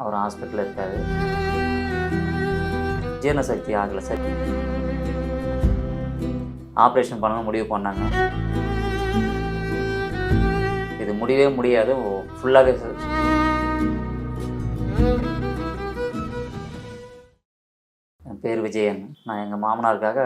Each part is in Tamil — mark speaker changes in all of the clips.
Speaker 1: அவர் ஹாஸ்பிட்டலில் இருக்கார். ஜீரண சக்தி ஆகலை சார். ஆப்ரேஷன் பண்ணணும் முடிவு பண்ணாங்க. இது முடியவே முடியாது. ஃபுல்லாகவே பேர் விஜயன். நான் எங்கள் மாமனாருக்காக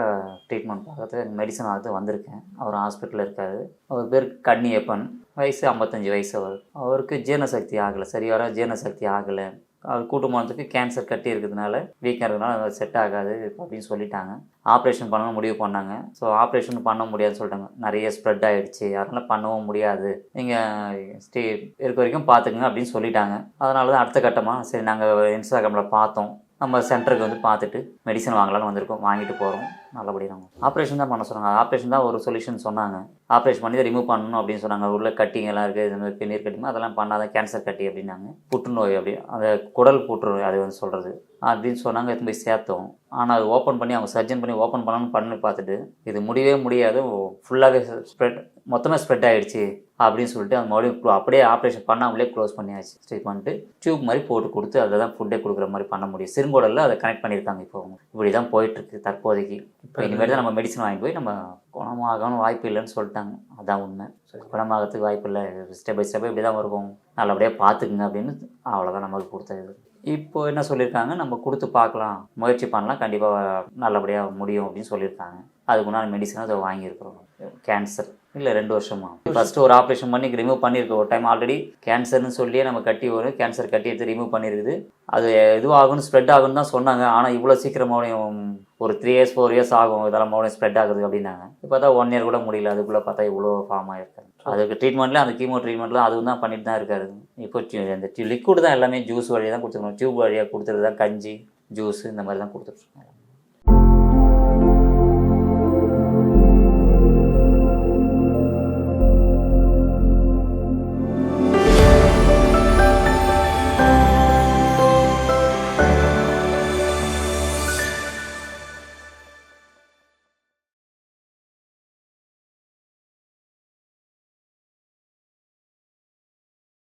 Speaker 1: ட்ரீட்மெண்ட் பார்க்கறது மெடிசன் ஆகிறது வந்திருக்கேன். அவர் ஹாஸ்பிட்டலில் இருக்காரு. அவர் பேர் கன்னியப்பன். வயசு ஐம்பத்தஞ்சு வயசு அவர். அவருக்கு ஜீரண சக்தி ஆகலை. சரிவர ஜீரண சக்தி ஆகலை. அவர் கூட்டுமானத்துக்கு கேன்சர் கட்டி இருக்கிறதுனால வீக்காக இருக்கிறதுனால செட் ஆகாது அப்படின்னு சொல்லிட்டாங்க. ஆப்ரேஷன் பண்ணணும் முடிவு பண்ணாங்க. ஸோ ஆப்ரேஷன் பண்ண முடியாதுன்னு சொல்லிட்டாங்க. நிறைய ஸ்ப்ரெட் ஆகிடுச்சு அதனால் பண்ணவும் முடியாது. நீங்கள் ஸ்டே இருக்க வரைக்கும் பார்த்துக்குங்க அப்படின்னு சொல்லிட்டாங்க. அதனால தான் அடுத்த கட்டமாக சரி நாங்கள் இன்ஸ்டாகிராமில் பார்த்தோம். நம்ம சென்டருக்கு வந்து பார்த்துட்டு மெடிசன் வாங்கலாம்னு வந்திருக்கோம். வாங்கிட்டு போகிறோம் நல்லபடியாக ஆப்ரேஷன் தான் பண்ண சொன்னாங்க. ஆப்ரேஷன் தான் ஒரு சொல்யூஷன் சொன்னாங்க. ஆப்ரேஷன் பண்ணி ரிமூவ் பண்ணணும் அப்படின்னு சொன்னாங்க. உள்ள கட்டிங்கெல்லாம் இருக்குது இது மாதிரி பெண்ணீர் கட்டிமா அதெல்லாம் பண்ணாதான் கேன்சர் கட்டி அப்படின்னாங்க. புற்றுநோய் அப்படி அந்த குடல் புற்றுநோய் அது வந்து சொல்கிறது அப்படின்னு சொன்னாங்க எடுத்து போய் சேர்த்தோம். ஆனால் அது ஓப்பன் பண்ணி அவங்க சர்ஜன் பண்ணி ஓப்பன் பண்ணணும்னு பண்ணி பார்த்துட்டு இது முடியவே முடியாது ஃபுல்லாகவே ஸ்ப்ரெட் மொத்தமாக ஸ்ப்ரெட் ஆகிடுச்சு அப்படின்னு சொல்லிட்டு அந்த மறுபடியும் அப்படியே ஆப்ரேஷன் பண்ணாமலே க்ளோஸ் பண்ணியாச்சு. ஸ்டிச் பண்ணிட்டு டியூப் மாதிரி போட்டு கொடுத்து அதில் தான் ஃபுட்டே கொடுக்குற மாதிரி பண்ண முடியும். சிறுங்கோடலில் அதை கனெக்ட் பண்ணியிருக்காங்க இப்போ. அவங்க இப்படி தான் போயிட்டுருக்கு தற்போதைக்கு. இப்போ இனிமேல் தான் நம்ம மெடிசன் வாங்கி போய் நம்ம குணமாகணும் வாய்ப்பு இல்லைன்னு சொல்லிட்டாங்க. அதான் உண்மை. குணமாகறதுக்கு வாய்ப்பு இல்லை. ஸ்டெப் பை ஸ்டெப் இப்படி தான் வருவோம் நல்லபடியாக பார்த்துக்குங்க அப்படின்னு அவ்வளோதான் நமக்கு கொடுத்தது. இப்போ என்ன சொல்லியிருக்காங்க? நம்ம கொடுத்து பார்க்கலாம். முயற்சி பண்ணலாம். கண்டிப்பாக நல்லபடியாக முடியும் அப்படின்னு சொல்லியிருக்காங்க. அதுக்கு முன்னாடி மெடிசன் அதை வாங்கியிருக்கிறோம். கேன்சர் இல்லை ரெண்டு வருஷமா. ஃபஸ்ட்டு ஒரு ஆப்ரேஷன் பண்ணி ரிமூவ் பண்ணியிருக்கோம் ஒரு டைம் ஆல்ரெடி கேன்சர்னு சொல்லியே நம்ம கட்டி வரும் கேன்சர் கட்டி எடுத்து ரிமூவ் பண்ணியிருக்குது. அது இதுவாகும்னு ஸ்ப்ரெட் ஆகும்னு தான் சொன்னாங்க. ஆனால் இவ்வளோ சீக்கிரமாகவும் ஒரு த்ரீ இயர்ஸ் ஃபோர் இயர்ஸ் ஆகும். இதெல்லாம் மறுபடியும் ஸ்ப்ரெட் ஆகுது அப்படின்னாங்க. இப்போ தான் ஒன் இயர் கூட முடியல. அதுக்குள்ளே பார்த்தா இவ்வளோ ஃபார்ம் ஆகிருக்காங்க அதுக்கு ட்ரீட்மெண்ட்டில் அந்த கீமோ ட்ரீட்மெண்ட்டில் அதுவும் தான் பண்ணிட்டு தான் இருக்காரு. இப்போ அந்த இந்த லிக்விட் தான் எல்லாமே ஜூஸ் வழியாக தான் கொடுத்துருக்கோம் டியூப் வழியாக கொடுத்துருது தான் கஞ்சி ஜூஸ் இந்த மாதிரி தான் கொடுத்துட்ருக்கோம்